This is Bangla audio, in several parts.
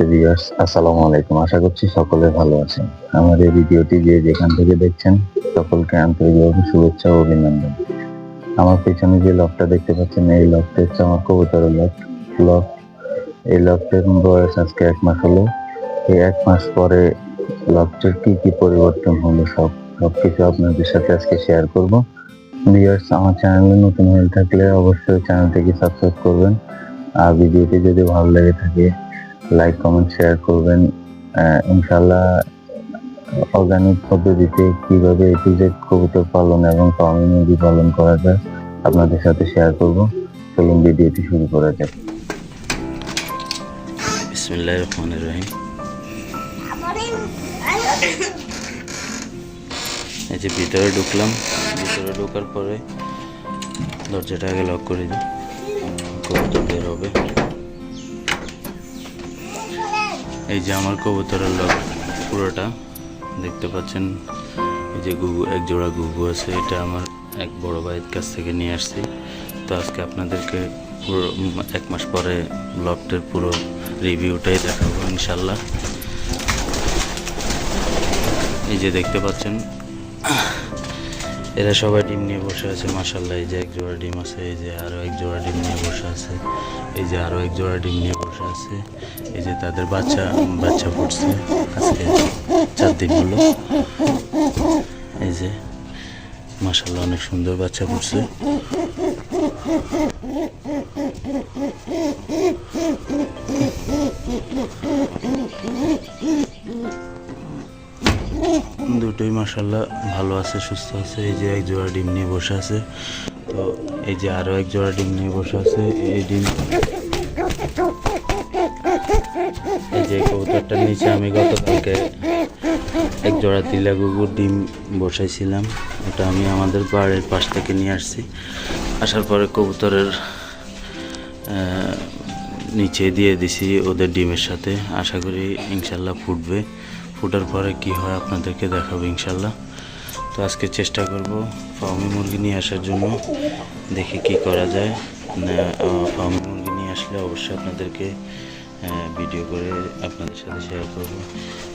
সম্মানিত ভিউয়ার্স আসসালামু আলাইকুম। আশা করছি সকলে ভালো আছেন। আমার এই ভিডিওটি যে যেখান থেকে দেখছেন, সকলকে আন্তরিকভাবে শুভেচ্ছা ও অভিনন্দন। আমার পেছনে যে লকটা দেখতে পাচ্ছেন, এই লকটা হচ্ছে আমার কবুতরের লক লক এই লকটার বয়স আজকে এক মাস হলো। এই এক মাস পরে লকটার কি কি পরিবর্তন হলো, সব, সবকিছু আপনাদের সাথে আজকে শেয়ার করব। ভিউয়ার্স আমার চ্যানেলে নতুন হয়ে থাকলে অবশ্যই চ্যানেলটিকে সাবস্ক্রাইব করবেন। আর ভিডিওটি যদি ভালো লেগে থাকে লাইক কমেন্ট শেয়ার করবেন। ইনশাল্লাহ অর্গানিক পদ্ধতিতে কীভাবে এটি যে কবুতর পালন এবং মুরগি পালন করা যায় আপনাদের সাথে শেয়ার করব। চলুন ভিডিওটি শুরু করা যাক। এই যে ভিতরে ঢুকলাম। ভিতরে ঢোকার পরে দরজাটা আগে লক করে দিই। কবুতর বের হবে। এই যে আমার কবুতরের লক পুরোটা, দেখতে পাচ্ছেন? এই যে গুগু, এক জোড়া গুগু আছে, এটা আমার এক বড় ভাইয়ের কাছ থেকে নিয়ে আসছি। তো আজকে আপনাদেরকে পুরো এক মাস পরে লকটের পুরো রিভিউটাই দেখাবো ইনশাল্লাহ। এই যে দেখতে পাচ্ছেন? এরা সবাই ডিম নিয়ে বসে আছে মাসাল্লাহ এই যে এক জোড়া ডিম আছে, এই যে আরও এক জোড়া ডিম নিয়ে বসে আছে, এই যে আরও এক জোড়া ডিম নিয়ে বসে আছে, এই যে তাদের বাচ্চা বাচ্চা ফুটছে আজকে চার দিন হলো এই যে মাসাল্লাহ অনেক সুন্দর বাচ্চা ফুটছে দুটোই মাসাল্লাহ ভালো আছে, সুস্থ আছে। এই যে এক জোড়া ডিম নিয়ে বসে আছে। তো এই যে আরও এক জোড়া ডিম নিয়ে বসে আছে। এই ডিম এই যে কবুতরটার নিচে আমি গতকালকে এক জোড়া তিলা গুগুর ডিম বসাইছিলাম। ওটা আমি আমাদের বাড়ির পাশ থেকে নিয়ে আসছি। আসার পরে কবুতরের নিচে দিয়ে দিছি ওদের ডিমের সাথে। আশা করি ইনশাল্লাহ ফুটবে। ফুটার পরে কি হয় আপনাদেরকে দেখাবো ইনশাল্লাহ। তো আজকে চেষ্টা করব ফার্মি মুরগি নিয়ে আসার জন্য, দেখি কি করা যায়। ফার্মি মুরগি নিয়ে আসলে অবশ্যই আপনাদেরকে ভিডিও করে আপনাদের সাথে শেয়ার করব।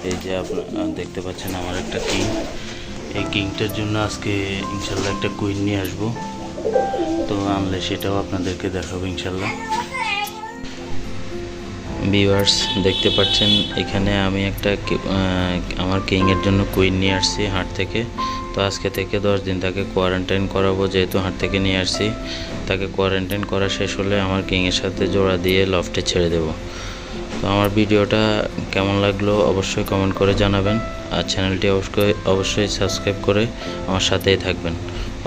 এই যে আপনারা দেখতে পাচ্ছেন আমার একটা কিং। এই কিংটার জন্য আজকে ইনশাল্লাহ একটা কুইন নিয়ে আসব। তো আনলে সেটাও আপনাদেরকে দেখাবো ইনশাল্লাহ। ভিউয়ার্স দেখতে পাচ্ছেন, এখানে আমি একটা আমার কিংয়ের জন্য কুইন নিয়ে আসছি হাট থেকে। তো আজকে থেকে দশ দিন তাকে কোয়ারেন্টাইন করাবো, যেহেতু হাট থেকে নিয়ে আসছি। তাকে কোয়ারেন্টাইন করা শেষ হলে আমার কিংয়ের সাথে জোড়া দিয়ে লফটে ছেড়ে দেব। তো আমার ভিডিওটা কেমন লাগল অবশ্যই কমেন্ট করে জানাবেন। আর চ্যানেলটি অবশ্যই অবশ্যই সাবস্ক্রাইব করে আমার সাথেই থাকবেন।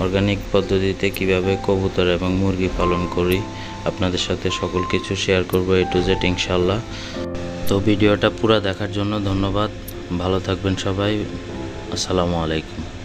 অর্গানিক পদ্ধতিতে কীভাবে কবুতর এবং মুরগি পালন করি, আপনাদের সাথে সকল কিছু শেয়ার করব এ টু জেড ইনশাল্লাহ তো ভিডিওটা পুরো দেখার জন্য ধন্যবাদ। ভালো থাকবেন সবাই। আসসালামু আলাইকুম।